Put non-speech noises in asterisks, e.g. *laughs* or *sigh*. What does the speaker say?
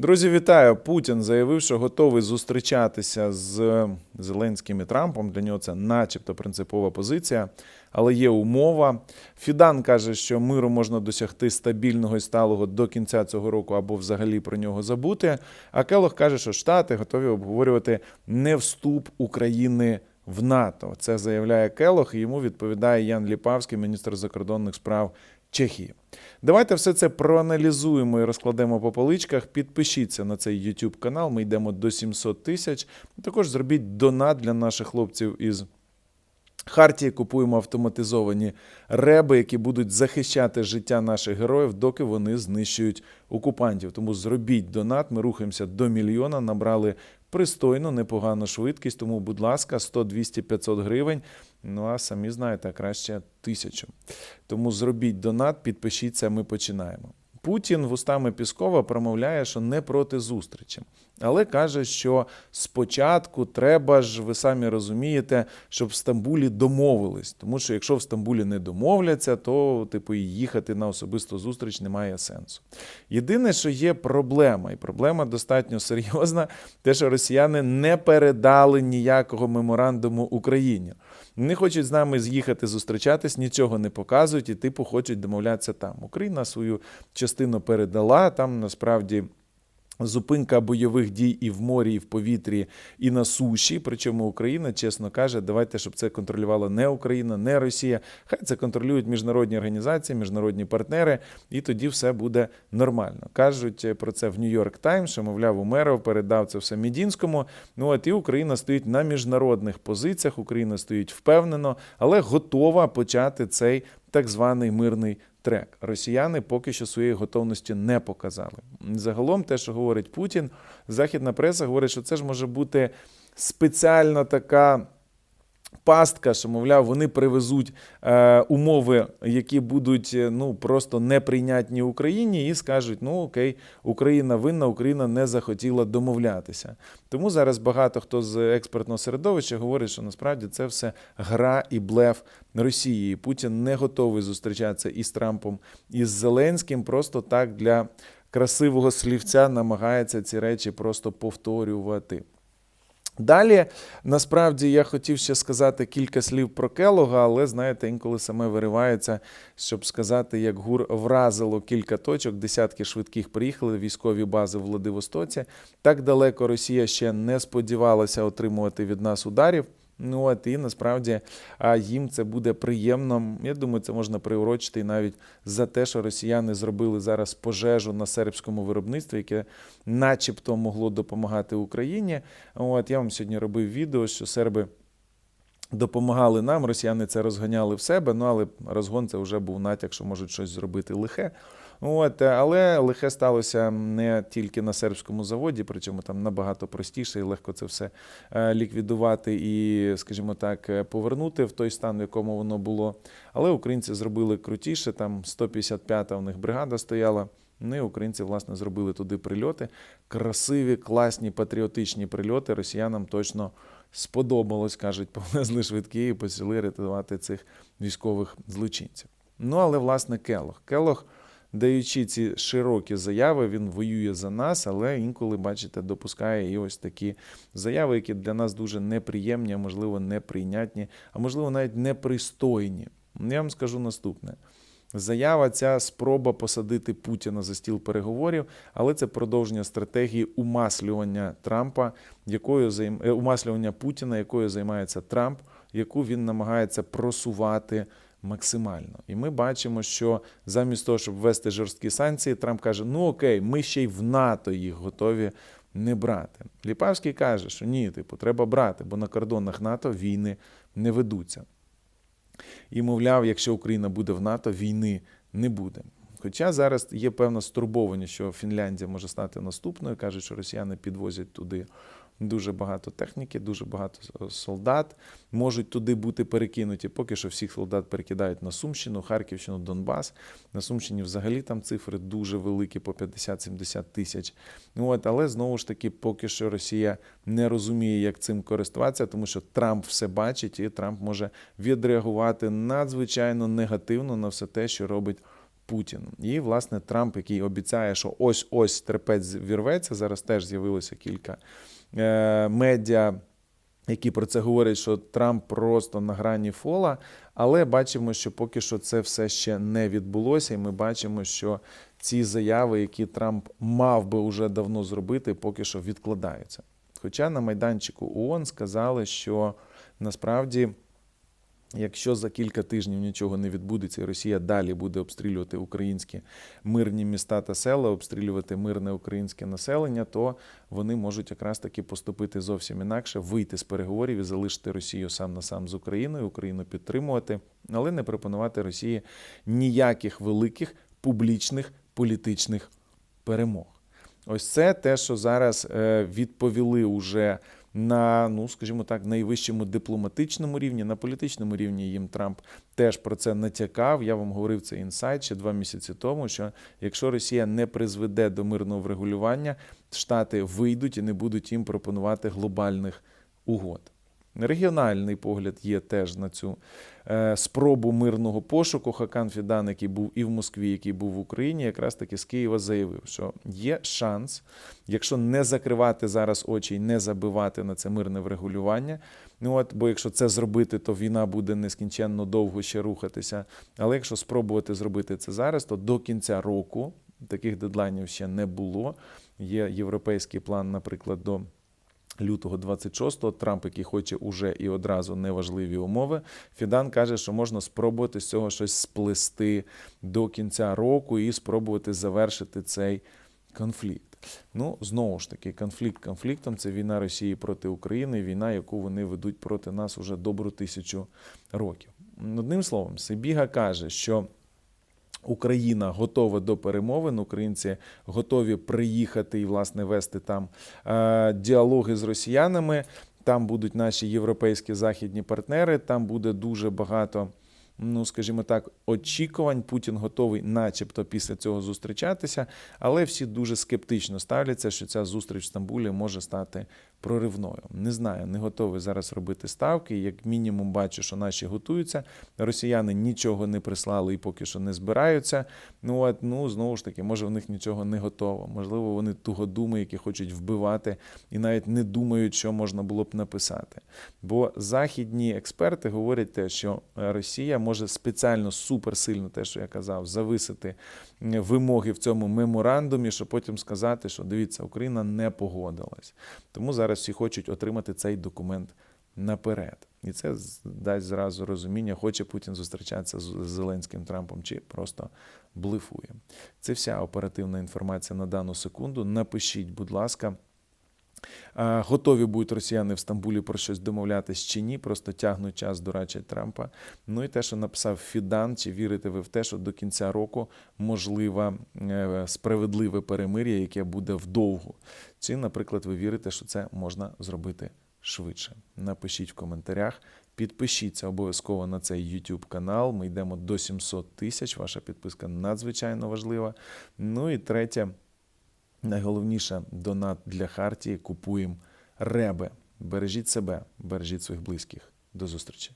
Друзі, вітаю! Путін заявив, що готовий зустрічатися з Зеленським і Трампом. Для нього це, начебто, принципова позиція, але є умова. Фідан каже, що миру можна досягти стабільного і сталого до кінця цього року або взагалі про нього забути. А Келох каже, що Штати готові обговорювати не вступ України в НАТО. Це заявляє Келох, і йому відповідає Ян Ліпавський, міністр закордонних справ Чехії. Давайте все це проаналізуємо і розкладемо по поличках. Підпишіться на цей YouTube канал. Ми йдемо до 700 тисяч. Також зробіть донат для наших хлопців із Хартії. Купуємо автоматизовані реби, які будуть захищати життя наших героїв, доки вони знищують окупантів. Тому зробіть донат. Ми рухаємося до мільйона. Набрали пристойну, непогану швидкість. Тому, будь ласка, 100, 200, 500 гривень. Ну а самі знаєте, краще тисячу. Тому зробіть донат, підпишіться, ми починаємо. Путін вустами Піскова промовляє, що не проти зустрічі, але каже, що спочатку треба ж, ви самі розумієте, щоб в Стамбулі домовились. Тому що якщо в Стамбулі не домовляться, то типу їхати на особисту зустріч немає сенсу. Єдине, що є проблема, і проблема достатньо серйозна, *laughs* те, що росіяни не передали ніякого меморандуму Україні. Не хочуть з нами з'їхати зустрічатись, нічого не показують і типу хочуть домовлятися там. Україна свою частину передала. Там насправді. Зупинка бойових дій і в морі, і в повітрі, і на суші. Причому Україна чесно каже, давайте, щоб це контролювала не Україна, не Росія. Хай це контролюють міжнародні організації, міжнародні партнери, і тоді все буде нормально. Кажуть про це в Нью-Йорк Таймс, що мовляв, Умеров передав це все Мідінському. Ну от і Україна стоїть на міжнародних позиціях. Україна стоїть впевнено, але готова почати цей так званий мирний трек. Росіяни поки що своєї готовності не показали. Загалом, те, що говорить Путін, західна преса говорить, що це ж може бути спеціальна така. Пастка, що, мовляв, вони привезуть е, умови, які будуть ну просто неприйнятні Україні, і скажуть: ну окей, Україна винна, Україна не захотіла домовлятися. Тому зараз багато хто з експертного середовища говорить, що насправді це все гра і блеф Росії. Путін не готовий зустрічатися із Трампом і з Зеленським, просто так для красивого слівця намагається ці речі просто повторювати. Далі, насправді, я хотів ще сказати кілька слів про Келога, але знаєте, інколи саме виривається, щоб сказати, як ГУР вразило кілька точок, десятки швидких приїхали військові бази в Владивостоці. Так далеко Росія ще не сподівалася отримувати від нас ударів. Ну от і насправді їм це буде приємно. Я думаю, це можна приурочити навіть за те, що росіяни зробили зараз пожежу на сербському виробництві, яке, начебто, могло допомагати Україні. От я вам сьогодні робив відео, що серби. Допомагали нам, росіяни це розганяли в себе, ну але розгон це вже був натяк, що можуть щось зробити лихе. От, Але лихе сталося не тільки на сербському заводі, причому там набагато простіше і легко це все ліквідувати і, скажімо так, повернути в той стан, в якому воно було. Але українці зробили крутіше, там 155-та у них бригада стояла. Ну і українці, власне, зробили туди прильоти. Красиві, класні, патріотичні прильоти. Росіянам точно сподобалось, кажуть, *laughs* повезли швидкі і почали рятувати цих військових злочинців. Ну, але, власне, Келох. Келох, даючи ці широкі заяви, він воює за нас, але інколи, бачите, допускає і ось такі заяви, які для нас дуже неприємні, а можливо, неприйнятні, а можливо, навіть непристойні. Я вам скажу наступне. Заява ця спроба посадити Путіна за стіл переговорів, але це продовження стратегії умаслювання Трампа, якою займ... умаслювання Путіна, якою займається Трамп, яку він намагається просувати максимально. І ми бачимо, що замість того, щоб ввести жорсткі санкції, Трамп каже: Ну окей, ми ще й в НАТО їх готові не брати. Ліпавський каже, що ні, типу, треба брати, бо на кордонах НАТО війни не ведуться. І, мовляв, якщо Україна буде в НАТО, війни не буде. Хоча зараз є певна стурбованість, що Фінляндія може стати наступною. Кажуть, що росіяни підвозять туди дуже багато техніки, дуже багато солдат можуть туди бути перекинуті. Поки що всіх солдат перекидають на Сумщину, Харківщину, Донбас. На Сумщині взагалі там цифри дуже великі, по 50-70 тисяч. От, Але знову ж таки, поки що Росія не розуміє, як цим користуватися, тому що Трамп все бачить, і Трамп може відреагувати надзвичайно негативно на все те, що робить. Путін. І, власне, Трамп, який обіцяє, що ось ось терпець вірветься. Зараз теж з'явилося кілька е, медіа. Які про це говорять, що Трамп просто на грані фола, але бачимо, що поки що це все ще не відбулося, і ми бачимо, що ці заяви, які Трамп мав би уже давно зробити, поки що відкладаються. Хоча на майданчику ООН сказали, що насправді, якщо за кілька тижнів нічого не відбудеться, Росія далі буде обстрілювати українські мирні міста та села, обстрілювати мирне українське населення, то вони можуть якраз таки поступити зовсім інакше, вийти з переговорів і залишити Росію сам на сам з Україною, Україну підтримувати, але не пропонувати Росії ніяких великих публічних політичних перемог. Ось це те, що зараз е, відповіли уже на, ну скажімо так, найвищому дипломатичному рівні, на політичному рівні їм Трамп теж про це натякав. Я вам говорив цей інсайт ще два місяці тому. Що якщо Росія не призведе до мирного врегулювання, Штати вийдуть і не будуть їм пропонувати глобальних угод. Регіональний погляд є теж на цю е, спробу мирного пошуку. Хакан Фідан, який був і в Москві, який був в Україні, якраз таки з Києва заявив, що є шанс, якщо не закривати зараз очі і не забивати на це мирне врегулювання. Ну от, бо якщо це зробити, то війна буде нескінченно довго ще рухатися. Але якщо спробувати зробити це зараз, то до кінця року таких дедлайнів ще не було. Є європейський план, наприклад, до лютого 26-го. Трамп, який хоче уже і одразу неважливі умови. Фідан каже, що можна спробувати з цього щось сплести до кінця року і спробувати завершити цей конфлікт. Ну, знову ж таки, конфлікт конфліктом це війна Росії проти України, війна, яку вони ведуть проти нас уже добру тисячу років. Одним словом, Сибіга каже, що Україна готова до перемовин. Українці готові приїхати і власне вести там е, діалоги з росіянами. Там будуть наші європейські західні партнери. Там буде дуже багато. Ну, скажімо так, очікувань Путін готовий, начебто, після цього зустрічатися, але всі дуже скептично ставляться, що ця зустріч в Стамбулі може стати проривною. Не знаю, не готовий зараз робити ставки. Як мінімум, бачу, що наші готуються. Росіяни нічого не прислали і поки що не збираються. Ну от ну знову ж таки, може, в них нічого не готово. Можливо, вони тугодуми, які хочуть вбивати, і навіть не думають, що можна було б написати. Бо західні експерти говорять те, що Росія може спеціально суперсильно, те, що я казав, зависити вимоги в цьому меморандумі, щоб потім сказати, що дивіться, Україна не погодилась. Тому зараз всі хочуть отримати цей документ наперед. І це дасть зразу розуміння, хоче Путін зустрічатися з Зеленським Трампом чи просто блефує. Це вся оперативна інформація на дану секунду. Напишіть, будь ласка. Готові будуть росіяни в Стамбулі про щось домовлятись чи ні, просто тягнуть час, дурачать Трампа. Ну і те, що написав Фідан, чи вірите ви в те, що до кінця року можливе справедливе перемир'я, яке буде вдовгу. Чи, наприклад, ви вірите, що це можна зробити швидше? Напишіть в коментарях. Підпишіться обов'язково на цей YouTube канал. Ми йдемо до 700 тисяч. Ваша підписка надзвичайно важлива. Ну і третє. Найголовніше донат для Хартії. Купуємо реби. Бережіть себе, бережіть своїх близьких. До зустрічі.